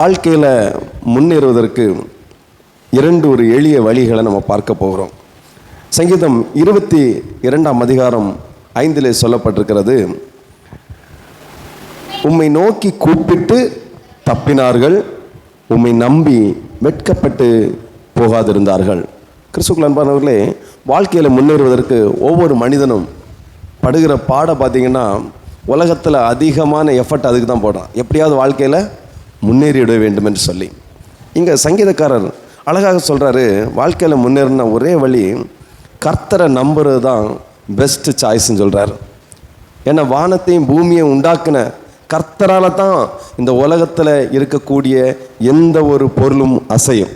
வாழ்க்கையில் முன்னேறுவதற்கு இரண்டு ஒரு எளிய வழிகளை நம்ம பார்க்க போகிறோம். சங்கீதம் இருபத்தி இரண்டாம் அதிகாரம் ஐந்திலே சொல்லப்பட்டிருக்கிறது உம்மை நோக்கி கூப்பிட்டு தப்பினார்கள் உம்மை நம்பி வெட்கப்பட்டு போகாதிருந்தார்கள். கிறிஸ்துக்கள் அன்பானவர்களே வாழ்க்கையில் முன்னேறுவதற்கு ஒவ்வொரு மனிதனும் படுகிற பாடம் பார்த்தீங்கன்னா உலகத்தில் அதிகமான எஃபர்ட் அதுக்கு தான் போடுறான். எப்படியாவது வாழ்க்கையில் முன்னேறிவிட வேண்டும் என்று சொல்லி. இங்கே சங்கீதக்காரர் அழகாக சொல்கிறாரு வாழ்க்கையில் முன்னேறின ஒரே வழி கர்த்தரை நம்புறது தான் பெஸ்ட்டு சாய்ஸ்ன்னு சொல்கிறாரு ஏன்னா வானத்தையும் பூமியையும் உண்டாக்குன கர்த்தரால் தான் இந்த உலகத்தில் இருக்கக்கூடிய எந்த ஒரு பொருளும் அசையும்.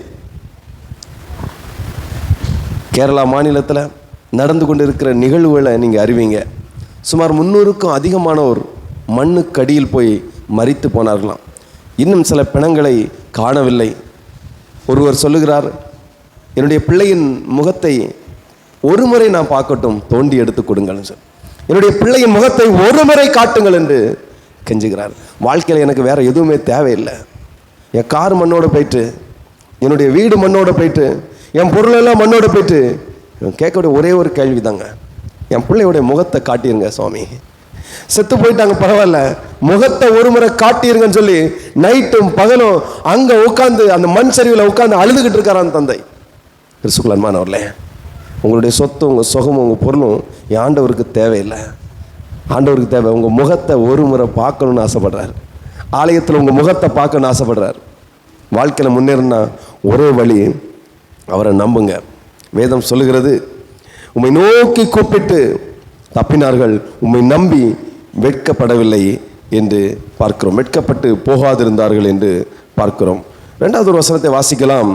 கேரளா மாநிலத்தில் நடந்து கொண்டு இருக்கிற நிகழ்வுகளை நீங்கள் அறிவீங்க. சுமார் முந்நூறுக்கும் அதிகமானோர் மண்ணுக்கடியில் போய் மறித்து போனார்களாம். இன்னும் சில பிணங்களை காணவில்லை. ஒருவர் சொல்லுகிறார் என்னுடைய பிள்ளையின் முகத்தை ஒரு முறை நான் பார்க்கட்டும் தோண்டி எடுத்து கொடுங்கள் சார் என்னுடைய பிள்ளையின் முகத்தை ஒரு முறை காட்டுங்கள் என்று கெஞ்சுகிறார். வாழ்க்கையில் எனக்கு வேற எதுவுமே தேவையில்லை. என் கார் மண்ணோடு போயிட்டு என்னுடைய வீடு மண்ணோடு போயிட்டு என் பொருளெல்லாம் மண்ணோடு போயிட்டு கேட்கக்கூடிய ஒரே ஒரு கேள்வி தாங்க என் பிள்ளையுடைய முகத்தை காட்டிருங்க சுவாமி. செத்து போயிட்டாங்க பரவாயில்ல. முகத்தை ஒரு முறை காட்டியிருங்கன்னு சொல்லி நைட்டும் பகலும் அங்க உட்காந்து அந்த மண் சரிவில் உட்காந்து அழுதுகிட்டு இருக்காரான் தந்தை. கிறிஸ்துக்குள் அன்பானவர்களே உங்களுடைய சொத்து உங்கள் சுகமும் உங்கள் பொருளும் என் ஆண்டவருக்கு தேவையில்லை. ஆண்டவருக்கு தேவை உங்கள் முகத்தை ஒரு முறை பார்க்கணுன்னு ஆசைப்படுறாரு. ஆலயத்தில் உங்கள் முகத்தை பார்க்கணுன்னு ஆசைப்படுறாரு. வாழ்க்கையில் முன்னேறினா ஒரே வழி அவரை நம்புங்க. வேதம் சொல்லுகிறது உம்மை நோக்கி கூப்பிட்டு தப்பினார்கள். உம்மை நம்பி வெட்கப்படவில்லை என்று பார்க்கிறோம். வெட்கப்பட்டு போகாதிருந்தார்கள் என்று பார்க்கிறோம். ரெண்டாவது ஒரு வசனத்தை வாசிக்கலாம்.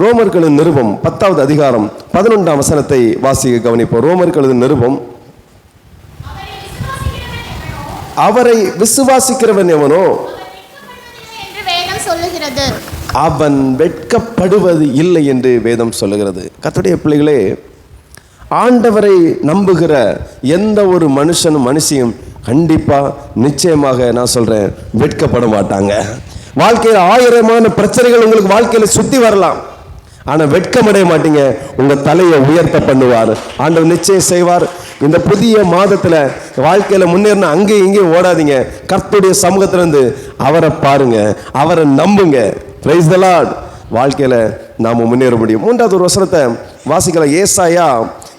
ரோமர்களின் நிருபம் பத்தாவது அதிகாரம் பதினொன்றாம் வசனத்தை வாசிக்க கவனிப்போம். ரோமர்களின் நிருபம் அவரை விசுவாசிக்கிறவன் எவனோ? அவன் வெட்கப்படுவது இல்லை என்று வேதம் சொல்லுகிறது. கத்துடைய பிள்ளைகளே ஆண்டவரை நம்புகிற எந்த ஒரு மனுஷனும் மனுஷியும் கண்டிப்பாக நிச்சயமாக நான் சொல்கிறேன் வெட்கப்பட மாட்டாங்க. வாழ்க்கையில் ஆயிரமான பிரச்சனைகள் உங்களுக்கு வாழ்க்கையில் சுற்றி வரலாம். ஆனால் வெட்கமடைய மாட்டீங்க. உங்கள் தலையை உயர்த்த பண்ணுவார். ஆண்டவர் நிச்சயம் செய்வார். இந்த புதிய மாதத்தில் வாழ்க்கையில் முன்னேறின அங்கேயும் இங்கேயும் ஓடாதீங்க. கர்த்தருடைய சமூகத்திலிருந்து அவரை பாருங்க. அவரை நம்புங்க. பிரைஸ் த லார்ட் வாழ்க்கையில் நாம் முன்னேற முடியும். மூன்றாவது ஒரு வசனத்தை வாசிக்கலாம். ஏசாயா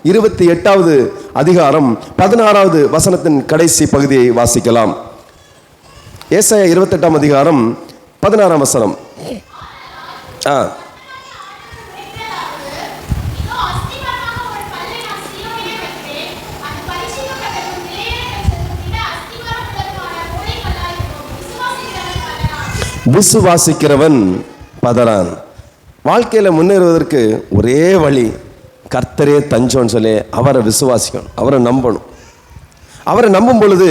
இருபத்தி எட்டாவது அதிகாரம் பதினாறாவது வசனத்தின் கடைசி பகுதியை வாசிக்கலாம். ஏசாய இருபத்தெட்டாம் அதிகாரம் பதினாறாம் வசனம். ஆ. விசுவாசிக்கிறவன் பதறான். வாழ்க்கையில் முன்னேறுவதற்கு ஒரே வழி கர்த்தரே தஞ்சோன்னு சொல்லி அவரை விசுவாசிக்கணும் அவரை நம்பணும். அவரை நம்பும் பொழுது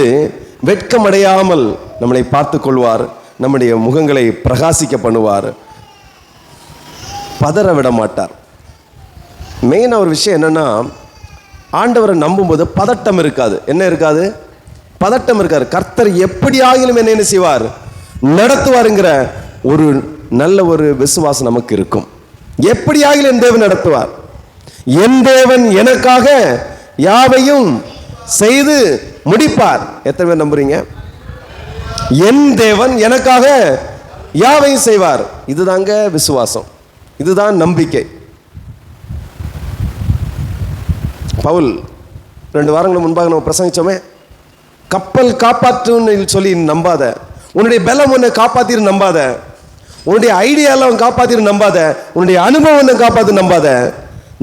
வெட்கமடையாமல் நம்மளை பார்த்து கொள்வார் நம்முடைய முகங்களை பிரகாசிக்க பண்ணுவார். பதற விட மாட்டார். மெயினாக ஒரு விஷயம் என்னென்னா ஆண்டவரை நம்பும்போது பதட்டம் இருக்காது. என்ன இருக்காது? பதட்டம் இருக்காது. கர்த்தர் எப்படி ஆகிலும் என்ன என்ன செய்வார்? நடத்துவாருங்கிற ஒரு நல்ல ஒரு விசுவாசம் நமக்கு இருக்கும். எப்படி ஆகிலும் தேவன் நடத்துவார். என் தேவன் எனக்காக யாவையும் செய்து முடிப்பார். எத்தனை பேர் நம்புறீங்க? என் தேவன் எனக்காக யாவையும் செய்வார். இதுதாங்க விசுவாசம். இதுதான் நம்பிக்கை. பவுல் ரெண்டு வாரங்களுக்கு முன்பாக நம்ம பிரசங்கிச்சோமே கப்பல் காப்பாற்றுன்னு சொல்லி நம்பாத உன்னுடைய பலம் உன்னை காப்பாத்திரு நம்பாத உன்னுடைய ஐடியாலாம் காப்பாத்திரு நம்பாத உன்னுடைய அனுபவம் உன்னை காப்பாத்து நம்பாத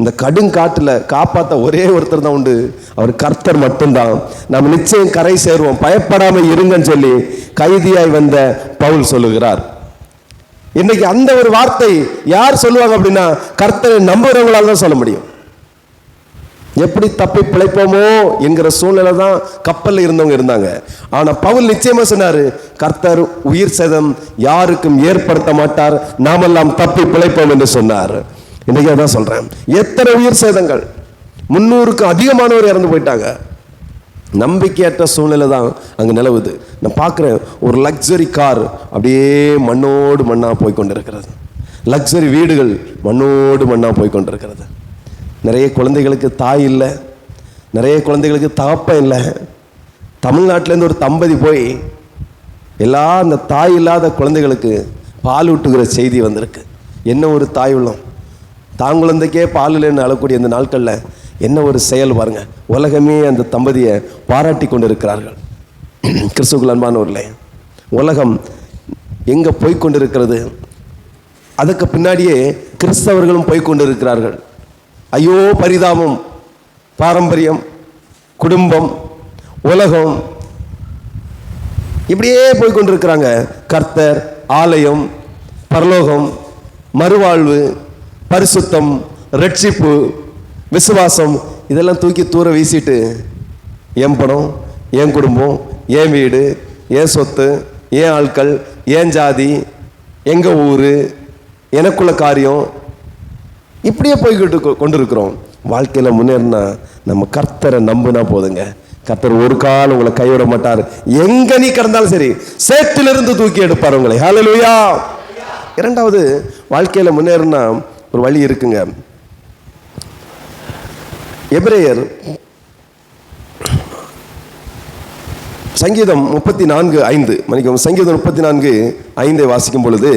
இந்த கடுங்காட்டில் காப்பாற்ற ஒரே ஒருத்தர் தான் உண்டு. அவர் கர்த்தர் மட்டும்தான். நம்ம நிச்சயம் கரை சேருவோம். பயப்படாமல் இருங்கன்னு சொல்லி கைதியாய் வந்த பவுல் சொல்லுகிறார். இன்னைக்கு அந்த ஒரு வார்த்தை யார் சொல்லுவாங்க அப்படின்னா கர்த்தரை நம்புகிறவங்களால தான் சொல்ல முடியும். எப்படி தப்பி பிழைப்போமோ என்கிற சூழ்நிலை தான் கப்பலில் இருந்தவங்க இருந்தாங்க. ஆனால் பவுல் நிச்சயமாக சொன்னார் கர்த்தர் உயிர் சேதம் யாருக்கும் ஏற்படுத்த மாட்டார். நாமெல்லாம் தப்பி பிழைப்போம் என்று சொன்னார். இன்னைக்கு அதான் சொல்கிறேன் எத்தனை உயிர் சேதங்கள்? முன்னூறுக்கு அதிகமானவர் இறந்து போயிட்டாங்க. நம்பிக்கையற்ற சூழ்நிலை தான் அங்கே நிலவுது. நான் பார்க்குறேன் ஒரு லக்ஸரி கார் அப்படியே மண்ணோடு மண்ணாக போய் இருக்கிறது லக்ஸரி வீடுகள் மண்ணோடு மண்ணாக போய் இருக்கிறது நிறைய குழந்தைகளுக்கு தாய் இல்லை. நிறைய குழந்தைகளுக்கு தகப்பன் இல்லை. தமிழ்நாட்டிலேருந்து ஒரு தம்பதி போய் எல்லா அந்த தாய் இல்லாத குழந்தைகளுக்கு பால் ஊட்டுகிற செய்தி வந்திருக்கு. என்ன ஒரு தாய் உள்ளம்? தான் குழந்தைக்கே பால் இல்லைன்னு அழக்கூடிய இந்த நாட்களில் என்ன ஒரு செயல் பாருங்க. உலகமே அந்த தம்பதியை பாராட்டி கொண்டு இருக்கிறார்கள் கிறிஸ்துக்குள் அன்பானவர்களே உலகம் எங்கே போய் இருக்கிறது அதுக்கு பின்னாடியே கிறிஸ்தவர்களும் போய்கொண்டு இருக்கிறார்கள் ஐயோ பரிதாபம் பாரம்பரியம் குடும்பம் உலகம். இப்படியே போய்கொண்டிருக்கிறாங்க கர்த்தர் ஆலயம் பரலோகம் மறுவாழ்வு பரிசுத்தம் ரட்சிப்பு விசுவாசம் இதெல்லாம் தூக்கி தூர வீசிட்டு என் பணம் என் குடும்பம் என் வீடு என் சொத்து என் ஆட்கள் என் ஜாதி எங்கள் ஊர் எனக்குள்ள காரியம். இப்படியே போய்கிட்டு கொ- கொண்டிருக்கிறோம். வாழ்க்கையில் முன்னேறினா நம்ம கர்த்தரை நம்புனா போதுங்க. கர்த்தர் ஒரு காலம் உங்களை கைவிட மாட்டார். எங்க நீ கிடந்தாலும் சரி சேற்றிலிருந்து தூக்கி எடுப்பார் உங்களை. ஹalleluya இரண்டாவது வாழ்க்கையில் முன்னேறினா ஒரு வழி இருக்குங்க. எபிரேயர் சங்கீதம் முப்பத்தி நான்கு ஐந்து மன்னிக்கவும் சங்கீதம் முப்பத்தி நான்கு ஐந்தை வாசிக்கும் பொழுது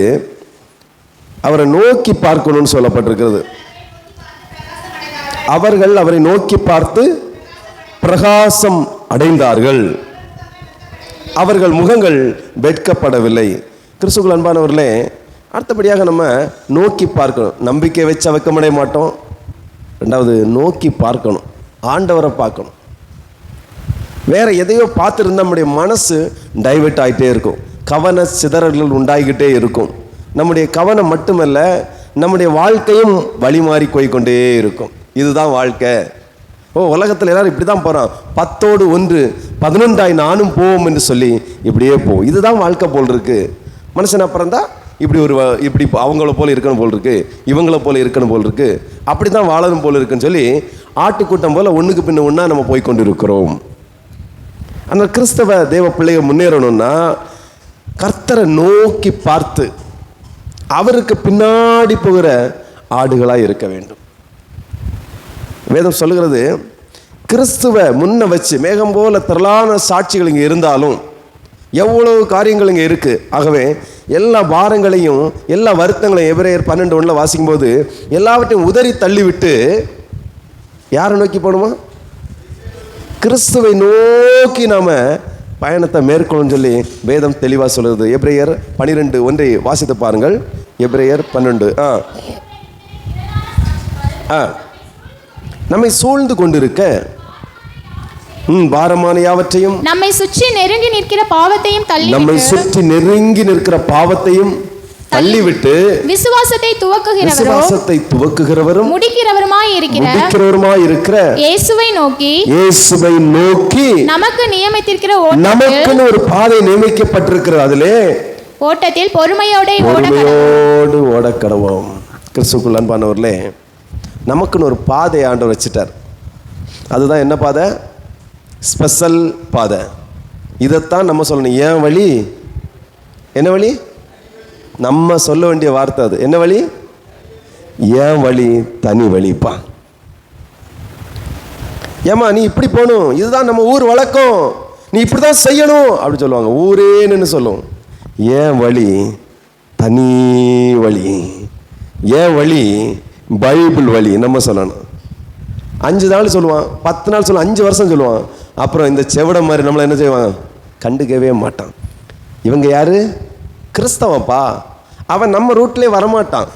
அவரை நோக்கி பார்க்கணும்னு சொல்லப்பட்டிருக்கிறது. அவர்கள் அவரை நோக்கி பார்த்து பிரகாசம் அடைந்தார்கள். அவர்கள் முகங்கள் வெட்கப்படவில்லை. கிறிஸ்துக்குள் அன்பானவர்களே அடுத்தபடியாக நம்ம நோக்கி பார்க்கணும். நம்பிக்கை வச்சு வைக்கமடைய மாட்டோம். ரெண்டாவது நோக்கி பார்க்கணும். ஆண்டவரை பார்க்கணும். வேற எதையோ பார்த்துருந்தா நம்முடைய மனசு டைவெர்ட் ஆகிட்டே இருக்கும். கவன சிதறல்கள் உண்டாகிக்கிட்டே இருக்கும். நம்முடைய கவனம் மட்டுமல்ல நம்முடைய வாழ்க்கையும் வழி மாறி இருக்கும். இதுதான் வாழ்க்கை. ஓ உலகத்தில் எல்லாரும் இப்படி தான் போகிறான் பத்தோடு ஒன்று பதினொன்றாய் நானும் போவோம் என்று சொல்லி இப்படியே போவோம் இதுதான் வாழ்க்கை போல் இருக்குது மனுஷன் அப்புறம் தான் இப்படி ஒரு இப்படி அவங்கள போல் இருக்கணும் போல் இருக்கு இவங்கள போல் இருக்கணும் போல் இருக்கு அப்படி தான் வாழணும் போல் இருக்குன்னு சொல்லி ஆட்டுக்கூட்டம் போல் ஒன்றுக்கு பின்ன ஒன்றா நம்ம போய் கொண்டு இருக்கிறோம் அந்த கிறிஸ்தவ தேவ பிள்ளைகள் முன்னேறணும்னா கர்த்தரை நோக்கி பார்த்து அவருக்கு பின்னாடி போகிற ஆடுகளாக இருக்க வேண்டும். வேதம் சொல்லுகிறது கிறிஸ்துவ முன்ன வச்சு மேகம் போல திரளான சாட்சிகள் இங்கே இருந்தாலும் எவ்வளவு காரியங்கள் இங்கே இருக்குது ஆகவே எல்லா பாரங்களையும் எல்லா வருத்தங்களையும் எபிரேயர் பன்னெண்டு ஒன்றில் வாசிக்கும்போது எல்லாவற்றையும் உதறி தள்ளிவிட்டு யாரை நோக்கி போகணுமா கிறிஸ்துவை நோக்கி நாம் பயணத்தை மேற்கொள்ளும் சொல்லி வேதம் தெளிவாக சொல்கிறது எப்ரேயர் பனிரெண்டு ஒன்றை வாசித்து பாருங்கள். எப்ரேயர் பன்னெண்டு ஆ. ஆ. நம்மை சூழ்ந்து கொண்டிருக்க பாரமான யாவற்றையும் நம்மை சுற்றி நெருங்கி நிற்கிற பாவத்தையும் தள்ளி நம்மை சுற்றி நெருங்கி நிற்கிற பாவத்தையும் தள்ளிவிட்டு விசுவாசத்தை துவக்குகிறவரோ விசுவாசத்தை துவக்குகிறவரும் முடிக்கிறவருமாய் இருக்கிற முடிக்கிறவருமாய் இருக்கிற இயேசுவை நோக்கி இயேசுவை நோக்கி நமக்கு நியமித்திருக்கிற நமக்குன்னு ஒரு பாதை நியமிக்கப்பட்டிருக்கிறது அதிலே. ஓட்டத்தில் பொறுமையோட பொறுமையோடு ஓடக்கடவோம் கிறிஸ்துக்குள் அன்பானவர்களே நமக்குன்னு ஒரு பாதை ஆண்டவர் வச்சுட்டார். அதுதான் என்ன பாதை? ஸ்பெஷல் பாதை. இதைத்தான் நம்ம சொல்லணும். ஏன் வழி? என்ன வழி? நம்ம சொல்ல வேண்டிய வார்த்தை அது. என்ன வழி? ஏன் வழி? தனி வழிப்பா ஏம்மா நீ இப்படி போகணும். இதுதான் நம்ம ஊர் வழக்கம். நீ இப்படி தான் செய்யணும். அப்படின்னு சொல்லுவாங்க. ஊரே நின்று சொல்லும். ஏன் வழி? தனி வழி. ஏன் வழி? பைபிள் வழி. நம்ம சொல்லணும். அஞ்சு நாள் சொல்லுவான். பத்து நாள் சொல்லுவான். அஞ்சு வருஷம் சொல்லுவான். அப்புறம் இந்த செவிட மாதிரி நம்மளை என்ன செய்வான்? கண்டுக்கவே மாட்டான். இவங்க யாரு? கிறிஸ்தவப்பா அவன் நம்ம ரூட்லேயே வரமாட்டான்.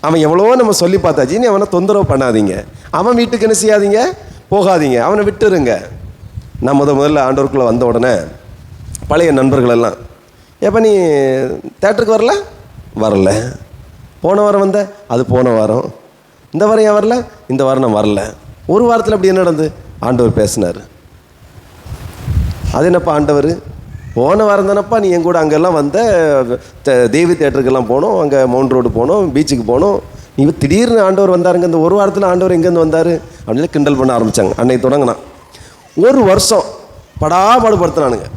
அவன் எவ்வளவோ நம்ம சொல்லி பார்த்தாச்சு. இனி அவனை தொந்தரவு பண்ணாதீங்க. அவன் வீட்டுக்கு என்ன செய்யாதீங்க? போகாதீங்க. அவனை விட்டுருங்க. நான் முத முதல்ல ஆண்டவருக்குள்ளே வந்த உடனே பழைய நண்பர்கள் எல்லாம் எப்போ நீ தேட்டருக்கு வரல? வரல. போன வாரம் வந்த? அது போன வாரம். இந்த வாரம் ஏன் வரல? இந்த வாரம் நான் வரல. ஒரு வாரத்தில் அப்படி என்ன நடந்து ஆண்டவர் பேசினார். அது என்னப்பா ஆண்டவர்? போன வாரம் தானப்பா நீ என் கூட அங்கெல்லாம் வந்த தேவி தேட்டருக்கெல்லாம் போனோம் அங்கே மவுண்ட் ரோடு போனோம் பீச்சுக்கு போனோம். நீ திடீர்னு ஆண்டவர் வந்தாருங்க இந்த ஒரு வாரத்தில் ஆண்டவர் எங்கேருந்து வந்தார்? அப்படின்னு கிண்டல் பண்ண ஆரம்பித்தாங்க அன்னைக்கு தொடங்கினான் ஒரு வருஷம் படாபாடுபடுத்தினானுங்க.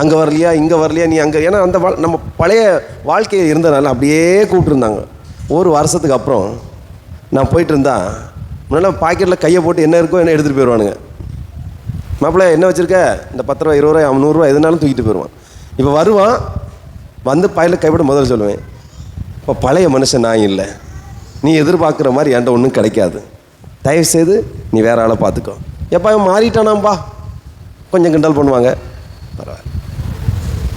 அங்கே வரலையா இங்கே வரலையா நீ அங்கே ஏன்னா அந்த வா நம்ம பழைய வாழ்க்கையை இருந்தனால அப்படியே கூப்பிட்டுருந்தாங்க. ஒரு வருஷத்துக்கு அப்புறம் நான் போயிட்டு இருந்தா முன்னாடி பாக்கெட்டில் கையை போட்டு என்ன இருக்கோ என்ன எடுத்துகிட்டு போயிடுவானுங்க மாப்பிள்ளை என்ன வச்சுருக்க? இந்த பத்து ரூபா இருபது ரூபாய் நூறுரூவா எதுனாலும் தூக்கிட்டு போயிடுவான். இப்போ வருவான் வந்து பையில கைவிட முதல்ல சொல்லுவேன். இப்போ பழைய மனுஷன் நான் இல்லை. நீ எதிர்பார்க்குற மாதிரி என்கிட்ட ஒன்றும் கிடைக்காது. தயவு செய்து நீ வேற ஆளை பார்த்துக்கோ. எப்போ இவன் மாறிட்டானாம்பா? கொஞ்சம் கிண்டல் பண்ணுவாங்க. பரவாயில்ல.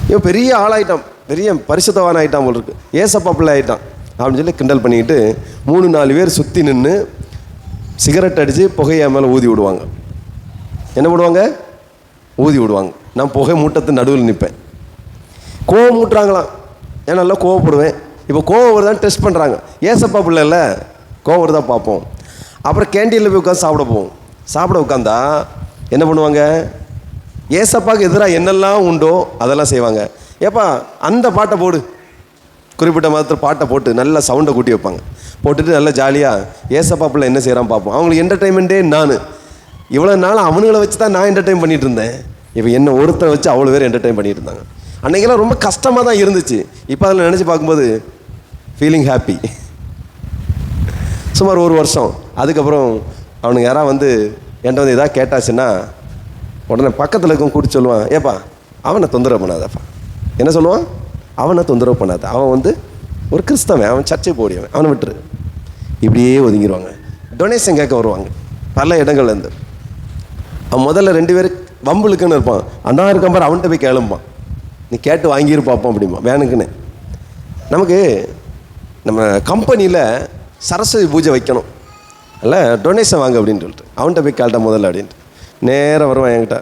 இவன் பெரிய ஆளாயிட்டான். பெரிய பரிசுத்தவான ஆயிட்டான் போல் இருக்கு. ஏசப்பா பிள்ளை ஆயிட்டான். அப்படின்னு சொல்லி கிண்டல் பண்ணிக்கிட்டு மூணு நாலு பேர் சுற்றி நின்று சிகரெட் அடித்து புகையை மேலே ஊதி விடுவாங்க. என்ன பண்ணுவாங்க ஊதி விடுவாங்க. நான் புகை மூட்டத்து நடுவில் நிற்பேன். கோவம் மூட்டுறாங்களாம். ஏன் நல்லா கோவப்படுவேன்? இப்போ கோவம் வருதான்னு டெஸ்ட் பண்ணுறாங்க ஏசப்பா பிள்ளை இல்லை? கோவம் வருதா பார்ப்போம். அப்புறம் கேண்டீனில் போய் உட்காந்து சாப்பிட போவோம். சாப்பிட உட்காந்தா என்ன பண்ணுவாங்க? ஏசப்பாவுக்கு எதிராக என்னெல்லாம் உண்டோ அதெல்லாம் செய்வாங்க. ஏப்பா அந்த பாட்டை போடு. குறிப்பிட்ட மதத்தில் பாட்டை போட்டு நல்லா சவுண்டை கூட்டி வைப்பாங்க. போட்டுட்டு நல்லா ஜாலியாக ஏசப்பா பிள்ளை என்ன செய்கிறான் பார்ப்போம். அவங்களுக்கு என்டர்டைன்மெண்ட்டே நான். இவ்வளோ நாள் அவனுங்களை வச்சு தான் நான் என்டர்டைன் பண்ணிட்டு இருந்தேன் இப்போ என்ன ஒருத்தரை வச்சு அவ்வளோ பேர் என்டர்டைன் பண்ணிட்டு இருந்தாங்க அன்னைக்கெல்லாம் ரொம்ப கஷ்டமாக தான் இருந்துச்சு. இப்போ அதில் நினச்சி பார்க்கும்போது ஃபீலிங் ஹாப்பி சுமார் ஒரு வருஷம். அதுக்கப்புறம் அவனுங்க யாராவது வந்து என்கிட்ட வந்து எதாவது கேட்டாச்சுன்னா உடனே பக்கத்தில் இருக்கும் கூட்டி சொல்லுவான் ஏப்பா அவனை தொந்தரவு பண்ணாதப்பா. என்ன சொல்லுவான்? அவனை தொந்தரவு பண்ணாத. அவன் வந்து ஒரு கிறிஸ்தவன். அவன் சர்ச்சை போடியவன். அவனை விட்டுரு. இப்படியே ஒதுங்கிடுவாங்க டொனேஷன் கேட்க வருவாங்க. பல இடங்கள்லேருந்து முதல்ல ரெண்டு பேரும் வம்புளுக்குன்னு இருப்பான். அண்ணா இருக்கான் பாரு அவன்கிட்ட போய் கேளும்பான். நீ கேட்டு வாங்கியிரு பார்ப்போம் அப்படிமா வேணுக்குன்னு. நமக்கு நம்ம கம்பெனியில் சரஸ்வதி பூஜை வைக்கணும். அல்ல டொனேஷன் வாங்க அப்படின்னு சொல்லிட்டு. அவன்கிட்ட போய் கேள்ட்டா முதல்ல அப்படின்ட்டு. நேராக வருவான் என்கிட்ட.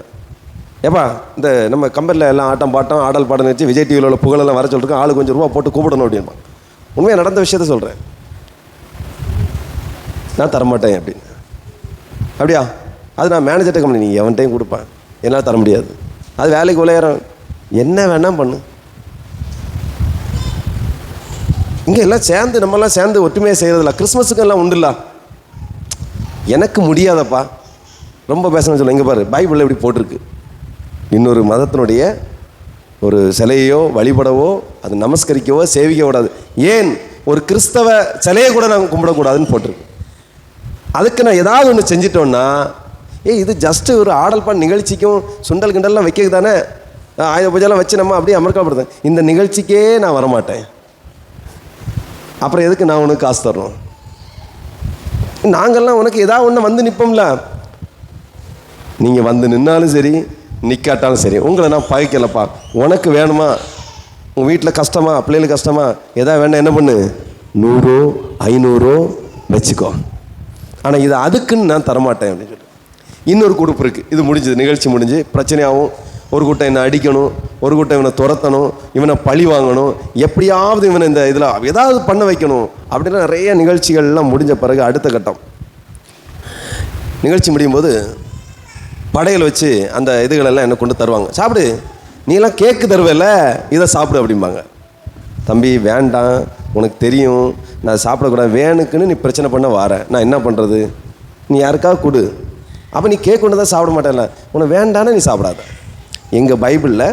ஏப்பா இந்த நம்ம கம்பெனியில் எல்லாம் ஆட்டம் பாட்டம் ஆடல் பாடம் வச்சு விஜய் டிவியில் உள்ள புகழெல்லாம் வர சொல்லிருக்கோம் ஆளு கொஞ்சம் ரூபா போட்டு கூப்பிடணும் அப்படின்பான் உண்மையாக நடந்த விஷயத்த சொல்கிறேன் நான் தரமாட்டேன் அப்படின்னு. அப்படியா? அது நான் மேனேஜர்கிட்ட கம்பெனி நீ எவன்ட்டையும் கொடுப்பேன். என்னால் தர முடியாது. அது வேலைக்கு விளையாடுறேன். என்ன வேணால் பண்ணு. இங்கே எல்லாம் சேர்ந்து நம்மலாம் சேர்ந்து ஒற்றுமையாக செய்கிறதில்ல கிறிஸ்மஸுக்கு எல்லாம் உண்டுல்ல எனக்கு முடியாதப்பா. ரொம்ப பேசணும்னு சொல்ல இங்கே பாரு பைபிளில் இப்படி போட்டிருக்கு. இன்னொரு மதத்தினுடைய ஒரு சிலையோ வழிபடவோ அது நமஸ்கரிக்கவோ சேவிக்க கூடாது. ஏன்? ஒரு கிறிஸ்தவ சிலையை கூட நாங்கள் கும்பிடக்கூடாதுன்னு போட்டிருக்கு. அதுக்கு நான் ஏதாவது ஒன்று செஞ்சிட்டோன்னா ஏய் இது ஜஸ்ட்டு ஒரு ஆடல் பாட நிகழ்ச்சிக்கும் சுண்டல் கிண்டல்லாம் வைக்கிறது தானே ஆயுத பூஜைலாம் வச்சு நம்ம அப்படியே அமர்க்கப்படுறேன் இந்த நிகழ்ச்சிக்கே நான் வரமாட்டேன். அப்புறம் எதுக்கு நான் உனக்கு காசு தரணும்? நாங்கள்லாம் உனக்கு ஏதாவது ஒன்று வந்து நிற்போம்ல நீங்கள் வந்து நின்னாலும் சரி நிற்காட்டாலும் சரி உங்களை நான் பகைக்கலப்பா. உனக்கு வேணுமா? உங்கள் வீட்டில் கஷ்டமா? பிள்ளைகளுக்கு கஷ்டமா? எதாவது வேணா என்ன பண்ணு? நூறோ ஐநூறோ வச்சுக்கோ. ஆனால் இது அதுக்குன்னு நான் தரமாட்டேன் அப்படின்னு சொல்லி. இன்னொரு குரூப் இருக்குது இது முடிஞ்சது. நிகழ்ச்சி முடிஞ்சு பிரச்சனையாகவும் ஒரு கூட்டம் என்னை அடிக்கணும் ஒரு கூட்டம் இவனை துரத்தணும் இவனை பழி வாங்கணும் எப்படியாவது இவனை இந்த இதில் ஏதாவது பண்ண வைக்கணும் அப்படின்னு நிறைய நிகழ்ச்சிகள்லாம் முடிஞ்ச பிறகு அடுத்த கட்டம். நிகழ்ச்சி முடியும் போது படையில் வச்சு அந்த இதுகளெல்லாம் என்ன கொண்டு தருவாங்க. சாப்பிடு. நீலாம் கேக்கு தருவேல. இதை சாப்பிடு அப்படிம்பாங்க. தம்பி வேண்டாம். உனக்கு தெரியும். நான் சாப்பிடக்கூடாது. வேணுக்குன்னு நீ பிரச்சனை பண்ண வார நான் என்ன பண்ணுறது நீ யாருக்காவது கொடு. அப்போ நீ கேக் தான் சாப்பிட மாட்டேன்ல. உனக்கு வேண்டான்னு நீ சாப்பிடாத. எங்கள் பைபிளில்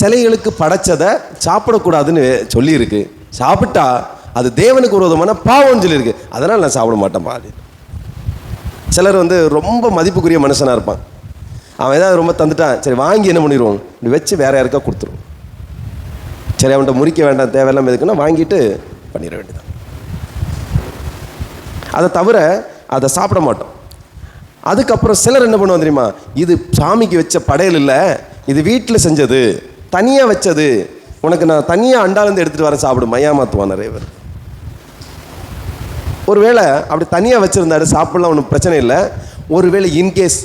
சிலைகளுக்கு படைச்சதை சாப்பிடக்கூடாதுன்னு சொல்லியிருக்கு. சாப்பிட்டா அது தேவனுக்கு விரோதமான பாவம்னு சொல்லியிருக்கு. அதனால் நான் சாப்பிட மாட்டேன் பாதி சிலர் வந்து ரொம்ப மதிப்புக்குரிய மனுஷனாக இருப்பான். அவன் ஏதாவது ரொம்ப தந்துட்டான் சரி வாங்கி என்ன பண்ணிடுவோம்? இப்படி வச்சு வேற யாருக்கா கொடுத்துருவோம் சரி அவன்கிட்ட முறிக்க வேண்டாம் தேவையில்லாமல் எதுக்குன்னா வாங்கிட்டு பண்ணிட வேண்டியதான் அதை தவிர அதை சாப்பிட மாட்டோம். அதுக்கப்புறம் சிலர் என்ன பண்ணுவோம் தெரியுமா? இது சாமிக்கு வச்ச படையல் இல்லை இது வீட்டில் செஞ்சது தனியாக வச்சது உனக்கு நான் தனியாக அண்டாலேருந்து எடுத்துகிட்டு வரேன் சாப்பிடு ஏமாத்துவான் நிறைய பேர். ஒருவேளை அப்படி தனியாக வச்சுருந்தாரு சாப்பிடலாம் ஒன்றும் பிரச்சனை இல்லை. ஒருவேளை இன்கேஸ்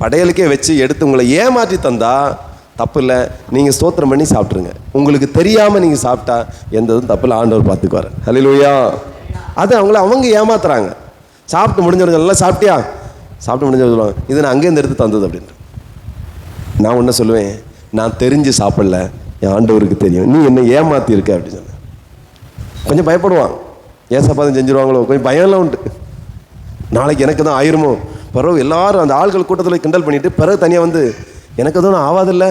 படையலுக்கே வச்சு எடுத்து உங்களை ஏமாற்றி தந்தால் தப்பு இல்லை. நீங்கள் ஸ்தோத்திரம் பண்ணி சாப்பிட்ருங்க உங்களுக்கு தெரியாமல் நீங்கள் சாப்பிட்டா எந்த இதுவும் தப்பு இல்லை. ஆண்டவர் பார்த்துக்குவார். ஹalleluya அது அவங்கள அவங்க ஏமாத்துறாங்க. சாப்பிட்டு முடிஞ்சவங்க நல்லா சாப்பிட்டியா? சாப்பிட்டு முடிஞ்ச சொல்லுவாங்க இது நான் அங்கேருந்து எடுத்து தந்தது அப்படின்ட்டு நான் ஒன்று சொல்லுவேன் நான் தெரிஞ்சு சாப்பிடல என் ஆண்டவருக்கு தெரியும் நீ என்ன ஏமாத்தி இருக்க அப்படின்னு சொன்னேன். கொஞ்சம் பயப்படுவான். ஏன் சப்பாதம் செஞ்சுருவாங்களோ கொஞ்சம் பயம்லாம் உண்டு. நாளைக்கு எனக்கு தான் ஆயிருமோ? பிறகு எல்லாரும் அந்த ஆள்கள் கூட்டத்தில் கிண்டல் பண்ணிவிட்டு பிறகு தனியாக வந்து எனக்கு எதுவும் ஆகாதில்ல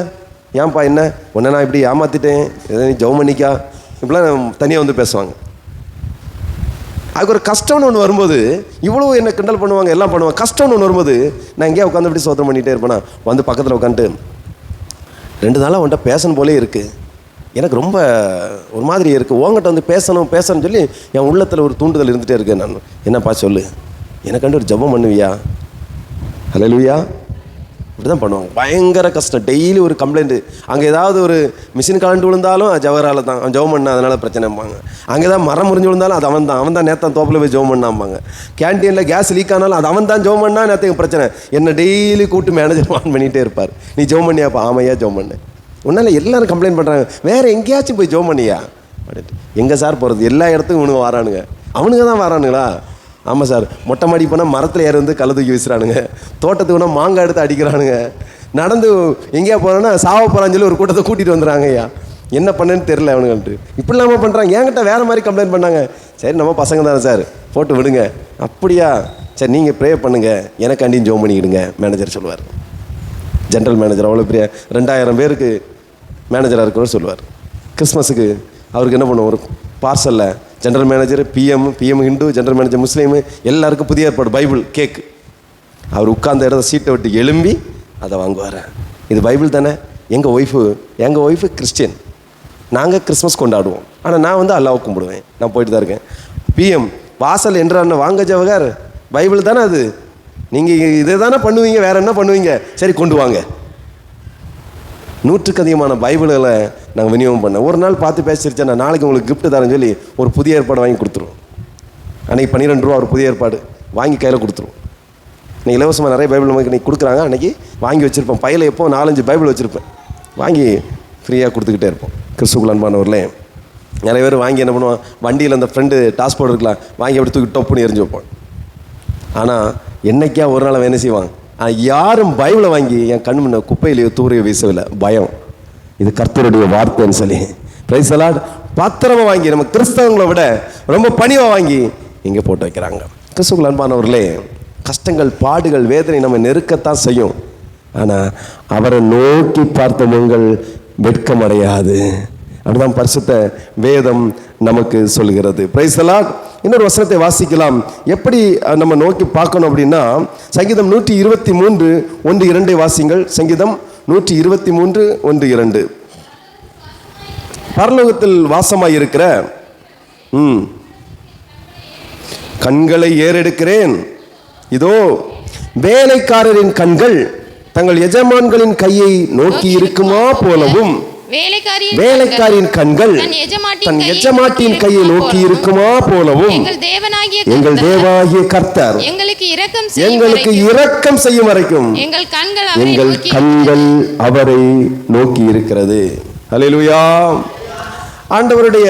ஏன்பா என்ன? உன்னை நான் இப்படி ஏமாற்றிட்டேன் எதை நீ பண்ணிக்கா. இப்படிலாம் தனியாக வந்து பேசுவாங்க. அதுக்கு ஒரு கஷ்டம்னு ஒன்று வரும்போது இவ்வளோ என்ன கிண்டல் பண்ணுவாங்க எல்லாம் பண்ணுவாங்க. கஷ்டம்னு ஒன்று வரும்போது நான் எங்கேயா உட்காந்து இப்படி சோதனை பண்ணிகிட்டே இருப்பேனா? வந்து பக்கத்தில் உட்காந்துட்டு ரெண்டு நாளாக உன்ட்ட பேசணும் போலே இருக்குது எனக்கு ரொம்ப ஒரு மாதிரி இருக்குது உங்ககிட்ட வந்து பேசணும் பேசணும்னு சொல்லி என் உள்ளத்தில் ஒரு தூண்டுதல் இருந்துகிட்டே இருக்கேன் நான் என்னப்பா சொல்லு? எனக்காண்டு ஒரு ஜெபம் பண்ணுவியா? ஹலோ இப்படி தான் பண்ணுவாங்க. பயங்கர கஷ்டம். டெய்லி ஒரு கம்ப்ளைண்ட்டு அங்கே ஏதாவது ஒரு மிஷின் கலண்டு விழுந்தாலும் ஜவஹரால் தான். அவன் ஜெபம் பண்ண அதனால் பிரச்சனைம்பாங்க. அங்கே ஏதாவது மரம் முறிஞ்சு விழுந்தாலும் அது அவன் தான் அவன் தான் நேத்தான் தோப்பில் போய் ஜெபம் பண்ணாம்பாங்க. கேன்டீனில் கேஸ் லீக் ஆனாலும் அது அவன் தான் ஜெபம் பண்ணா நேற்றுக்கு பிரச்சனை. என்ன டெய்லி கூப்பிட்டு மேனேஜர் ஆன் பண்ணிகிட்டே இருப்பார். நீ ஜெபம் பண்ணியாப்பா ஆமையா ஜெபம் பண்ணு. உன்னால் எல்லோரும் கம்ப்ளைண்ட் பண்ணுறாங்க வேறு எங்கேயாச்சும் போய் ஜெபம் பண்ணியா? அப்படின்ட்டு. எங்கே சார் போகிறது எல்லா இடத்துக்கும் இவனுங்க வரானுங்க. அவனுங்க தான் வரானுங்களா? ஆமாம் சார். மொட்டை மாடி போனால் மரத்தில் ஏற வந்து கள்ள தூக்கி வீசுறானுங்க? தோட்டத்துக்கு போனால் மாங்காய் எடுத்து அடிக்கிறானுங்க. நடந்து எங்கேயா போகிறோன்னா சாவ போகிறான்னு சொல்லி ஒரு கூட்டத்தை கூட்டிகிட்டு வந்துடுறாங்க ஐயா. என்ன பண்ணேன்னு தெரில அவனுங்கள்ட்டு. இப்படி இல்லாமல் பண்ணுறாங்க என்கிட்ட வேறு மாதிரி கம்ப்ளைண்ட் பண்ணாங்க. சரி நம்ம பசங்க தானே சார். போட்டு விடுங்க. அப்படியா? சரி நீங்கள் ப்ரே பண்ணுங்கள் எனக்காண்டியும் ஜோம் பண்ணிக்கிடுங்க மேனேஜர் சொல்லுவார். ஜென்ரல் மேனேஜர் அவ்வளோ பெரிய ரெண்டாயிரம் பேருக்கு மேனேஜராக இருக்கிறவர் சொல்லுவார். கிறிஸ்மஸுக்கு அவருக்கு என்ன பண்ணுவோம்? ஒரு பார்சலில் general manager PM PM Hindu general manager முஸ்லீமு எல்லாருக்கும் புதிய ஏற்பாடு பைபிள் கேக் அவர் உட்கார்ந்த இடத்த சீட்டை விட்டு எழும்பி அதை வாங்குவார். இது பைபிள் தானே? எங்கள் ஒய்ஃபு எங்கள் ஒய்ஃபு கிறிஸ்டியன். நாங்கள் கிறிஸ்மஸ் கொண்டாடுவோம். ஆனால் நான் வந்து அல்லாவை கும்பிடுவேன். நான் போயிட்டு தான் இருக்கேன். பிஎம் வாசல் என்றான வாங்க ஜவகர் பைபிள் தானே அது? நீங்கள் இதை தானே பண்ணுவீங்க வேற என்ன பண்ணுவீங்க? சரி கொண்டு வாங்க. நூற்றுக்கு அதிகமான பைபிள்களை நாங்கள் விநியோகம் பண்ணோம். ஒரு நாள் பார்த்து பேசிருச்சேன் நான் நாளைக்கு உங்களுக்கு கிஃப்ட் தரேன்னு சொல்லி ஒரு புதிய ஏற்பாடு வாங்கி கொடுத்துருவோம். அன்றைக்கி பன்னிரெண்டு ரூபா ஒரு புதிய ஏற்பாடு வாங்கி கையில் கொடுத்துருவோம். நீ இலவசமாக நிறைய பைபிள் நமக்கு இன்னைக்கு கொடுக்குறாங்க. அன்றைக்கி வாங்கி வச்சுருப்பேன் பையில் எப்போ நாலஞ்சு பைபிள் வச்சுருப்பேன். வாங்கி ஃப்ரீயாக கொடுத்துக்கிட்டே இருப்போம். கிறிஸ்துக்குள் அன்பானவர்களே நிறைய பேர் வாங்கி என்ன பண்ணுவான் வண்டியில் அந்த ஃப்ரெண்டு டாஸ்போர்ட் இருக்கலாம். வாங்கி அப்படி தூக்கி டொப்புன்னு எரிஞ்சு வைப்போம். ஆனால் என்னைக்கா ஒரு நாள் அவன் செய்வாங்க யாரும் பைபிளை வாங்கி என் கண் முன்ன குப்பையிலேயோ தூரையோ வீசவில்லை. பயம். இது கர்த்தருடைய வார்த்தைன்னு சொல்லி. பிரைஸ் அலாட் பத்திரமா வாங்கி நம்ம கிறிஸ்தவங்களை விட ரொம்ப பணிவாக வாங்கி இங்கே போட்டு வைக்கிறாங்க. கிறிஸ்துக்குள் அன்பானவர்களே கஷ்டங்கள் பாடுகள் வேதனை நம்ம நெருக்கத்தான் செய்யும். ஆனால் அவரை நோக்கி பார்த்த முங்கள் வெட்கமடையாது அப்படிதான் பரிசுத்த வேதம் நமக்கு சொல்கிறது. பிரைஸ் இன்னொரு வசனத்தை வாசிக்கலாம். எப்படி நம்ம நோக்கி பார்க்கணும் அப்படின்னா சங்கீதம் நூற்றி இருபத்தி மூன்று ஒன்று இரண்டை வாசிங்கள். சங்கீதம் நூற்றி இருபத்தி மூன்று ஒன்று இரண்டு. பரலோகத்தில் வாசமாக இருக்கிற ம் கண்களை ஏறெடுக்கிறேன். இதோ வேலைக்காரரின் கண்கள் தங்கள் எஜமான்களின் கையை நோக்கி இருக்குமா போலவும் வேலைக்காரியின் கண்கள் தன் எஜமாட்டின் தன் கையை நோக்கி இருக்குமா போலவும் எங்கள் தேவாகிய கர்த்தர் எங்களுக்கு இரக்கம் செய்யும் வரைக்கும் எங்கள் கண்கள் அவரை நோக்கி இருக்கிறது ஹalleluya ஆண்டவருடைய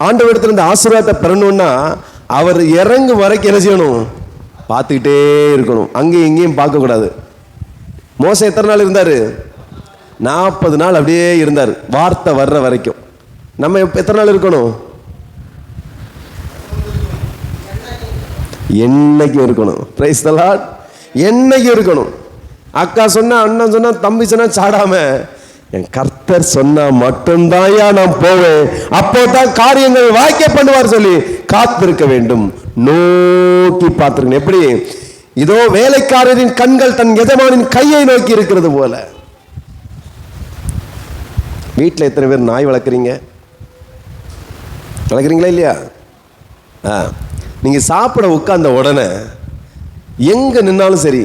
ஆண்டவரிடத்துல ஆசீர்வாதத்தை பெறணும்னா அவர் இறங்கும் வரைக்கும் என்ன செய்யணும்? பார்த்துக்கிட்டே இருக்கணும். அங்கேயும் இங்கேயும் பார்க்கக்கூடாது. மோசம் எத்தனை நாள் இருந்தார்? நாற்பது நாள் அப்படியே இருந்தார். வார்த்தை வர்ற வரைக்கும். நம்ம எத்தனை நாள் இருக்கணும்? என்னைக்கும் இருக்கணும். பிரைஸ் தலாட் என்னைக்கும் இருக்கணும். அக்கா சொன்னா அண்ணன் சொன்னா தம்பி சொன்னா சாடாம. என் கர்த்தர் சொன்னா மட்டும்தான்யா நான் போவேன். அப்போ தான் காரியங்கள் வாய்க்க பண்ணுவார் சொல்லி காத்திருக்க வேண்டும். நோக்கி பார்த்துருக்கேன் எப்படி? இதோ வேலைக்காரரின் கண்கள் தன் எஜமானின் கையை நோக்கி இருக்கிறது போல. வீட்டில் எத்தனை பேர் நாய் வளர்க்குறீங்க? வளர்க்குறீங்களா இல்லையா? ஆ. நீங்கள் சாப்பிட உட்காந்த உடனே எங்கே நின்னாலும் சரி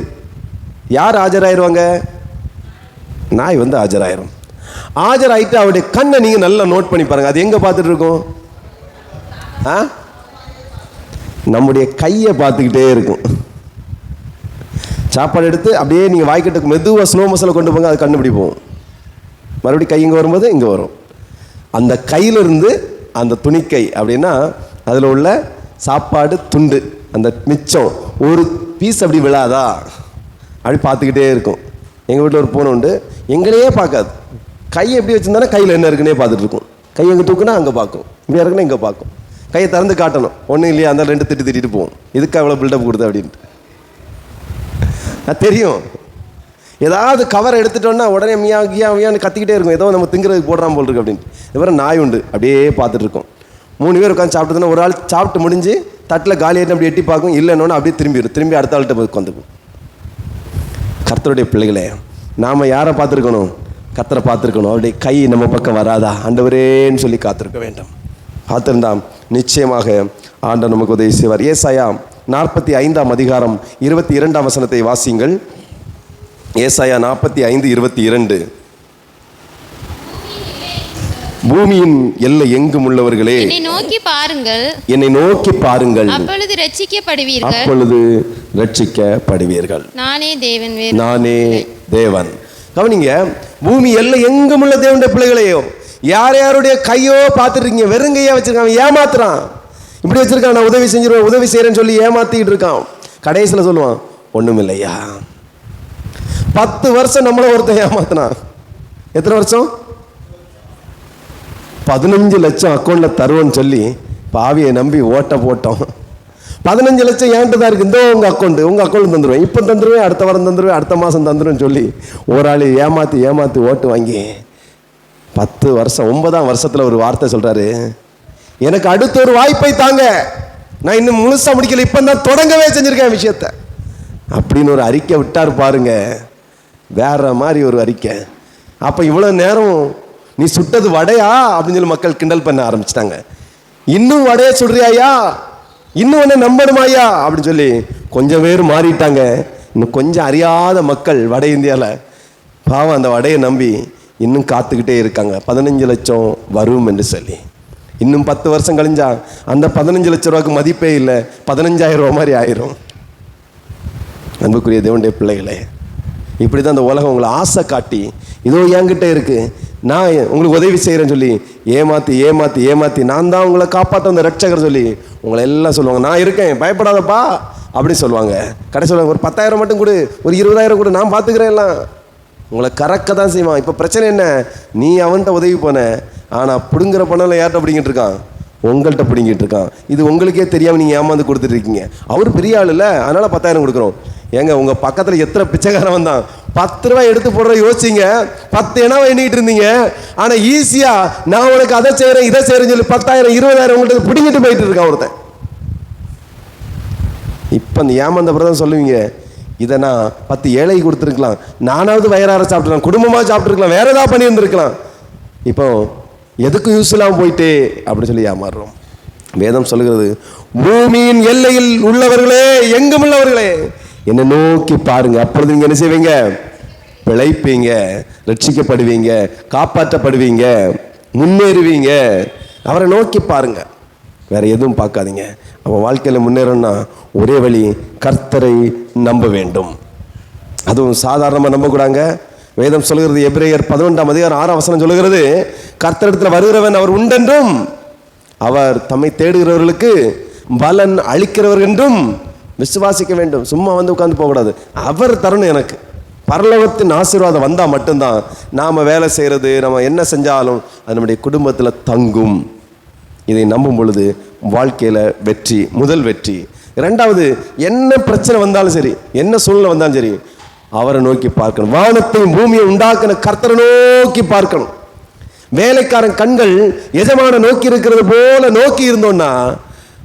யார் ஆஜராயிருவாங்க? நாய் வந்து ஆஜராயிரும். ஆஜராயிட்டு அவருடைய கண்ணை நீங்கள் நல்லா நோட் பண்ணி பாருங்கள் அது எங்கே பார்த்துட்டு இருக்கும்? ஆ? நம்முடைய கையை பார்த்துக்கிட்டே இருக்கும். சாப்பாடு எடுத்து அப்படியே நீங்கள் வாய்க்கட்டுக்கு மெதுவாக ஸ்லோ மசாலா கொண்டு போங்க அது கண்டுபிடிப்போம். மறுபடியும் கை இங்கே வரும்போது இங்கே வரும். அந்த கையிலிருந்து அந்த துணிக்கை அப்படின்னா அதில் உள்ள சாப்பாடு துண்டு அந்த மிச்சம். ஒரு பீஸ் அப்படி விழாதா? அப்படி பார்த்துக்கிட்டே இருக்கும். எங்கள் வீட்டில் ஒரு பூனை உண்டு. எங்களையே பார்க்காது. கை எப்படி வச்சுருந்தானே கையில் என்ன இருக்குன்னே பார்த்துட்டு இருக்கும். கை எங்கே தூக்குனா அங்கே பார்க்கும். இப்படி இருக்குன்னா இங்கே பார்க்கும். கையை திறந்து காட்டணும். ஒன்றும் இல்லையா? அந்த ரெண்டு திட்டு திட்டிட்டு போகும். இதுக்கு அவ்வளோ பில்டப் கொடுத்த அப்படின்ட்டு. தெரியும். ஏதாவது கவர் எடுத்துட்டோன்னா உடனே மியா கியா மியான்னு கத்திக்கிட்டே இருக்கும். ஏதோ நம்ம திங்கிறதுக்கு போடுறான் போல் இருக்கு அப்படின்ட்டு இதுவரை நாய் உண்டு. அப்படியே பார்த்துட்டு இருக்கோம். மூணு பேர் உட்காந்து சாப்பிட்டதுன்னா ஒரு ஆள் சாப்பிட்டு முடிஞ்சு தட்டில் காலி ஆயிட்டு அப்படி எட்டி பார்க்கும். இல்லைன்னு அப்படியே திரும்பிடும் திரும்பி அடுத்த ஆள்கிட்ட போய் உட்காந்துக்கும் கர்த்தருடைய பிள்ளைகளே நாம் யாரை பார்த்துருக்கணும்? கத்தரை பார்த்துருக்கணும். அவருடைய கை நம்ம பக்கம் வராதா? ஆண்டவரேன்னு சொல்லி காத்திருக்க வேண்டும். காத்திருந்தாம் நிச்சயமாக ஆண்டவர் நமக்கு உதவி செய்வார். ஏசாயா நாற்பத்தி ஐந்தாம் அதிகாரம் இருபத்தி இரண்டாம் வசனத்தை வாசியுங்கள். ஏசாயா நாற்பத்தி ஐந்து இருபத்தி இரண்டு. பூமியின் எல்லை எங்கும் உள்ளவர்களே என்னை நோக்கி பாருங்கள். என்னை நோக்கி பாருங்கள். அப்பொழுது ரட்சிக்கப்படுவீர்கள். அப்பொழுது ரட்சிக்கப்படுவீர்கள். நானே தேவன் நானே தேவன். கவனிங்க பூமி எல்லை எங்கும் உள்ள தேவனுடைய பிள்ளைகளையோ யார் யாருடைய கையோ பார்த்துருக்கீங்க வெறும் கையா வச்சிருக்கான் அவன் ஏமாத்துறான். இப்படி வச்சிருக்கான் நான் உதவி செஞ்சிருவேன் உதவி செய்கிறேன்னு சொல்லி ஏமாத்திட்டு இருக்கான். கடைசியில் சொல்லுவான் ஒன்றும் இல்லையா பத்து வருஷம் நம்மளை ஒருத்தன் ஏமாத்தினான். எத்தனை வருஷம்? பதினஞ்சு லட்சம் அக்கௌண்ட்ல தருவோன்னு சொல்லி பாவியை நம்பி ஓட்ட போட்டோம். பதினஞ்சு லட்சம் ஏன்ட்டு தான் இருக்கு. இந்த உங்க அக்கௌண்ட் உங்க அக்கௌண்ட் தந்துடுவேன் இப்போ தந்துடுவேன் அடுத்த வாரம் தந்துடுவேன் அடுத்த மாதம் தந்துடுவேன் சொல்லி ஒரு ஆள் ஏமாத்தி ஏமாத்தி ஓட்டு வாங்கி பத்து வருஷம் ஒன்பதாம் வருஷத்துல ஒரு வார்த்தை சொல்றாரு. எனக்கு அடுத்த ஒரு வாய்ப்பை தாங்க. நான் இன்னும் முழுசா முடிக்கல. இப்போ தான் தொடங்கவே செஞ்சிருக்கேன் விஷயத்த. அப்படின்னு ஒரு அறிக்கை விட்டார் பாருங்க. வேற மாதிரி ஒரு அறிக்கை. அப்போ இவ்வளோ நேரம் நீ சுட்டது வடையா? அப்படின்னு சொல்லி மக்கள் கிண்டல் பண்ண ஆரம்பிச்சிட்டாங்க. இன்னும் வடைய சுடுறியாயா? இன்னும் ஒன்று நம்பணுமாயா? அப்படின்னு சொல்லி கொஞ்சம் பேர் மாறிட்டாங்க. இன்னும் கொஞ்சம் அறியாத மக்கள் வட இந்தியாவில் பாவம் அந்த வடையை நம்பி இன்னும் காத்துக்கிட்டே இருக்காங்க. பதினஞ்சு லட்சம் வரும் என்று சொல்லி. இன்னும் பத்து வருஷம் கழிஞ்சா அந்த பதினஞ்சு லட்ச ரூபாய்க்கு மதிப்பே இல்லை. பதினஞ்சாயிரம் ரூபா மாதிரி ஆயிரும். அன்புக்குரிய தேவனுடைய பிள்ளைகளே இப்படி தான் அந்த உலகம் உங்களை ஆசை காட்டி இதோ என்கிட்ட இருக்குது நான் உங்களுக்கு உதவி செய்கிறேன்னு சொல்லி ஏமாத்தி ஏமாத்தி ஏமாத்தி நான் தான் உங்களை காப்பாற்ற அந்த ரட்சகர் சொல்லி உங்களை எல்லாம் சொல்லுவாங்க. நான் இருக்கேன் பயப்படாதப்பா அப்படின்னு சொல்லுவாங்க. கடை சொல்லுவாங்க ஒரு பத்தாயிரம் மட்டும் கொடு ஒரு இருபதாயிரம் கொடு நான் பார்த்துக்கிறேன் எல்லாம். உங்களை கறக்க தான் செய்வான். இப்போ பிரச்சனை என்ன? நீ அவன்கிட்ட உதவி போன ஆனால் பிடுங்குற பணம்ல யார்கிட்ட பிடிங்கிட்டு இருக்கான்? உங்கள்கிட்ட பிடிங்கிட்டு இருக்கான். இது உங்களுக்கே தெரியாமல் நீங்கள் ஏமாந்து கொடுத்துட்டு இருக்கீங்க. அவர் பெரிய ஆள் இல்லை அதனால் பத்தாயிரம் கொடுக்குறோம். ஏங்க உங்கள் பக்கத்தில் எத்தனை பிச்சைக்காரன் வந்தான்? பத்து ரூபாய் எடுத்து போடுற யோசிச்சிங்க பத்து இனம் எண்ணிக்கிட்டு இருந்தீங்க. ஆனால் ஈஸியாக நான் உனக்கு அதை செய்கிறேன் இதை செய்கிறேன்னு சொல்லி பத்தாயிரம் இருபதாயிரம் உங்கள்கிட்ட பிடிங்கிட்டு போயிட்டு இருக்கான் ஒருத்தன். இப்போ அந்த ஏமாந்த சொல்லுவீங்க இதை நான் பத்து ஏழை கொடுத்துருக்கலாம். நானாவது வயிறார சாப்பிட்டுருக்கலாம் குடும்பமாக சாப்பிட்ருக்கலாம் வேற ஏதாவது பண்ணியிருந்துருக்கலாம். இப்போ எதுக்கும் யூஸ் இல்லாமல் போயிட்டே அப்படின்னு சொல்லி ஏமாறுறோம். வேதம் சொல்லுகிறது பூமியின் எல்லையில் உள்ளவர்களே எங்கும் உள்ளவர்களே என்னை நோக்கி பாருங்க. அப்பொழுது நீங்க என்ன செய்வீங்க? பிழைப்பீங்க ரட்சிக்கப்படுவீங்க காப்பாற்றப்படுவீங்க முன்னேறுவீங்க. அவரை நோக்கி பாருங்க. வேற எதுவும் பார்க்காதீங்க. அவன் வாழ்க்கையில் முன்னேறணும்னா ஒரே வழி கர்த்தரை நம்ப வேண்டும். அதுவும் சாதாரணமாக நம்பக்கூடாங்க வேதம் சொல்கிறது எப்ரேயர் பதினொன்றாம் அதிகாரம் ஆறாம் வசனம் சொல்கிறது கர்த்தரிடத்தில் வருகிறவன் அவர் உண்டென்றும் அவர் தம்மை தேடுகிறவர்களுக்கு பலன் அளிக்கிறவர் என்றும் விசுவாசிக்க வேண்டும். சும்மா வந்து உட்காந்து போகக்கூடாது. அவர் தரணும் எனக்கு. பரலோகத்தின் ஆசீர்வாதம் வந்தால் மட்டும்தான் நாம் வேலை செய்கிறது நம்ம என்ன செஞ்சாலும் அது நம்முடைய குடும்பத்தில் தங்கும். இதை நம்பும் பொழுது வாழ்க்கையில் வெற்றி முதல் வெற்றி. இரண்டாவது என்ன பிரச்சனை வந்தாலும் சரி என்ன சூழ்நிலை வந்தாலும் சரி அவரை நோக்கி பார்க்கணும். வானத்தையும் பூமியை உண்டாக்கின கர்த்தரை நோக்கி பார்க்கணும். வேலைக்காரன் கண்கள் எஜமான நோக்கி இருக்கிறது போல நோக்கி இருந்தோம்னா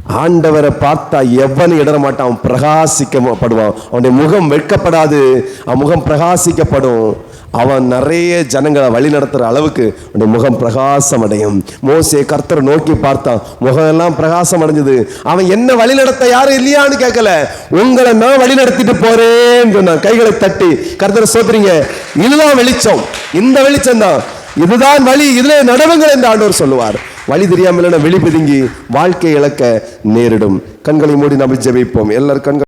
ஆண்டவரை பார்த்தா எவனும் இடர மாட்டான் அவன் பிரகாசிக்கப்படுவான். அவனுடைய முகம் வெட்கப்படாது. அவன் முகம் பிரகாசிக்கப்படும். அவன் நிறைய ஜனங்களை வழி நடத்துகிற அளவுக்கு அவனுடைய முகம் பிரகாசம் அடையும் மோசே கர்த்தரை நோக்கி பார்த்தான். முகம் எல்லாம் பிரகாசம் அடைஞ்சது அவன் என்ன வழி நடத்த யாரும் இல்லையான்னு கேட்கல. உங்களை நான் வழி நடத்திட்டு போறேன்னு சொன்னான். கைகளை தட்டி கர்த்தரை சோத்துறீங்க இதுதான் வெளிச்சம். இந்த வெளிச்சம் தான் இதுதான் வழி. இதுல நடவுங்கள் என்று ஆண்டவர் சொல்லுவார். வழி தெரியாமல் வெளி பிதுங்கி வாழ்க்கை இழக்க நேரிடும். கண்களை மூடி நம்ம ஜெபிப்போம். எல்லார் கண்கள்